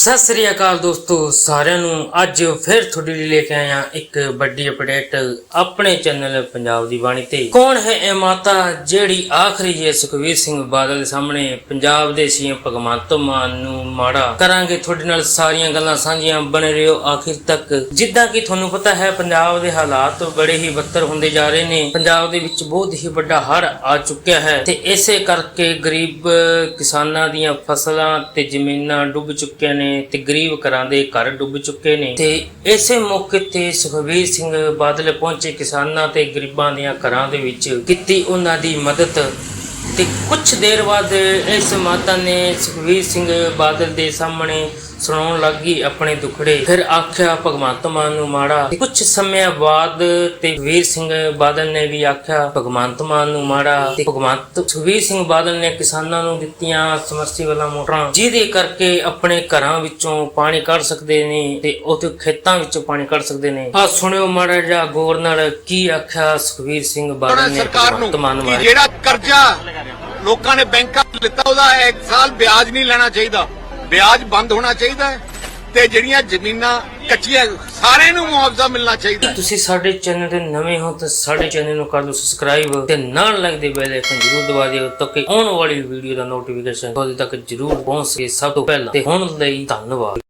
ਸਤਿ ਸ੍ਰੀ ਅਕਾਲ ਦੋਸਤੋ, ਸਾਰਿਆਂ ਨੂੰ ਅੱਜ ਫਿਰ ਤੁਹਾਡੇ ਲਈ ਲੈ ਕੇ ਆਇਆ ਇੱਕ ਵੱਡੀ ਅਪਡੇਟ ਆਪਣੇ ਚੈਨਲ ਪੰਜਾਬ ਦੀ ਬਾਣੀ ਤੇ। ਕੌਣ ਹੈ ਇਹ ਮਾਤਾ ਜਿਹੜੀ ਆਖਰੀ ਜੇ ਸੁਖਵੀਰ ਸਿੰਘ ਬਾਦਲ ਦੇ ਸਾਹਮਣੇ ਪੰਜਾਬ ਦੇ ਸੀਐਮ ਭਗਵੰਤ ਮਾਨ ਨੂੰ ਮਾੜਾ? ਕਰਾਂਗੇ ਤੁਹਾਡੇ ਨਾਲ ਸਾਰੀਆਂ ਗੱਲਾਂ ਸਾਂਝੀਆਂ, ਬਣੇ ਰਹੋ ਆਖਿਰ ਤੱਕ। ਜਿੱਦਾਂ ਕਿ ਤੁਹਾਨੂੰ ਪਤਾ ਹੈ, ਪੰਜਾਬ ਦੇ ਹਾਲਾਤ ਬੜੇ ਹੀ ਬੱਤਰ ਹੁੰਦੇ ਜਾ ਰਹੇ ਨੇ। ਪੰਜਾਬ ਦੇ ਵਿੱਚ ਬਹੁਤ ਹੀ ਵੱਡਾ ਹੜ ਆ ਚੁੱਕਿਆ ਹੈ ਤੇ ਇਸੇ ਕਰਕੇ ਗਰੀਬ ਕਿਸਾਨਾਂ ਦੀਆਂ ਫਸਲਾਂ ਤੇ ਜ਼ਮੀਨਾਂ ਡੁੱਬ ਚੁੱਕੀਆਂ ਨੇ। ਤੇ ਗਰੀਬ ਘਰਾਂ ਦੇ ਘਰ ਡੁੱਬ ਚੁੱਕੇ ਨੇ। ਤੇ ਇਸੇ ਮੌਕੇ ਤੇ ਸੁਖਬੀਰ ਸਿੰਘ ਬਾਦਲ ਪਹੁੰਚੇ ਕਿਸਾਨਾਂ ਤੇ ਗਰੀਬਾਂ ਦੀਆਂ ਘਰਾਂ ਦੇ ਵਿੱਚ। ਕੀਤੀ ਉਹਨਾਂ ਦੀ ਮਦਦ ਤੇ ਕੁਝ ਦੇਰ ਬਾਅਦ ਇਸ ਮਾਤਾ ਨੇ ਸੁਖਬੀਰ ਸਿੰਘ ਬਾਦਲ ਦੇ ਸਾਹਮਣੇ ਸੁਣਾਉਣ ਲੱਗੀ ਆਪਣੇ ਦੁਖੜੇ। ਫਿਰ ਆਖਿਆ ਭਗਵੰਤ ਮਾਨ ਨੂੰ ਮਾੜਾ। ਕੁਝ ਸਮੇਂ ਬਾਅਦ ਤੇ ਵੀਰ ਸਿੰਘ ਬਾਦਲ ਨੇ ਵੀ ਆਖਿਆ ਭਗਵੰਤ ਮਾਨ ਨੂੰ ਮਾੜਾ। ਤੇ ਭਗਵੰਤ ਸੁਖਬੀਰ ਸਿੰਘ ਬਾਦਲ ਨੇ ਕਿਸਾਨਾਂ ਨੂੰ ਦਿੱਤੀਆਂ ਸਮਰਸੀਬਲਾਂ ਮੋਟਰਾਂ। ਜਿਹਦੇ ਕਰਕੇ ਆਪਣੇ ਘਰਾਂ ਵਿੱਚੋਂ ਪਾਣੀ ਕੱਢ ਸਕਦੇ ਨੇ ਤੇ ਉਹਦੇ ਖੇਤਾਂ ਵਿੱਚੋਂ ਪਾਣੀ ਕੱਢ ਸਕਦੇ ਨੇ। ਆ ਸੁਣਿਓ ਮਾੜਾ ਜਿਹਾ ਗੌਰ ਨਾਲ ਕੀ ਆਖਿਆ ਸੁਖਬੀਰ ਸਿੰਘ ਬਾਦਲ ਨੇ ਸਰਕਾਰ ਨੂੰ ਭਗਵੰਤ ਮਾਨ ਨੂੰ ਕਿ ਮਾੜਾ ਜਿਹੜਾ ਕਰਜ਼ਾ ਲੋਕਾਂ ਨੇ ਬੈਂਕਾਂ ਤੋਂ ਲਿੱਤਾ ਉਹਦਾ ਇੱਕ ਸਾਲ ਵਿਆਜ ਨਹੀਂ ਲੈਣਾ ਚਾਹੀਦਾ। ਵਿਆਜ ਬੰਦ ਹੋਣਾ ਚਾਹੀਦਾ ਹੈ ਤੇ ਜਿਹੜੀਆਂ ਜ਼ਮੀਨਾਂ ਕੱਚੀਆਂ, ਸਾਰਿਆਂ ਨੂੰ ਮੁਆਵਜ਼ਾ ਮਿਲਣਾ ਚਾਹੀਦਾ ਤੁਸੀਂ ਸਾਡੇ ਚੈਨਲ ਤੇ ਨਵੇਂ ਹੋ ਤਾਂ ਸਾਡੇ ਚੈਨਲ ਨੂੰ ਕਰ ਲਓ ਸਬਸਕ੍ਰਾਈਬ ਤੇ ਨਾਲ ਲੱਗਦੇ ਬੈਲ ਆਈਕਨ ਜਰੂਰ ਦਬਾ ਦਿਓ ਤਾਂ ਕਿ ਆਉਣ ਵਾਲੀ ਵੀਡੀਓ ਦਾ ਨੋਟੀਫਿਕੇਸ਼ਨ ਤੁਹਾਡੇ ਤੱਕ ਜਰੂਰ ਪਹੁੰਚ ਸਕੇ। ਸਭ ਤੋਂ ਪਹਿਲਾਂ ਤੇ ਹੁਣ ਲਈ ਧੰਨਵਾਦ।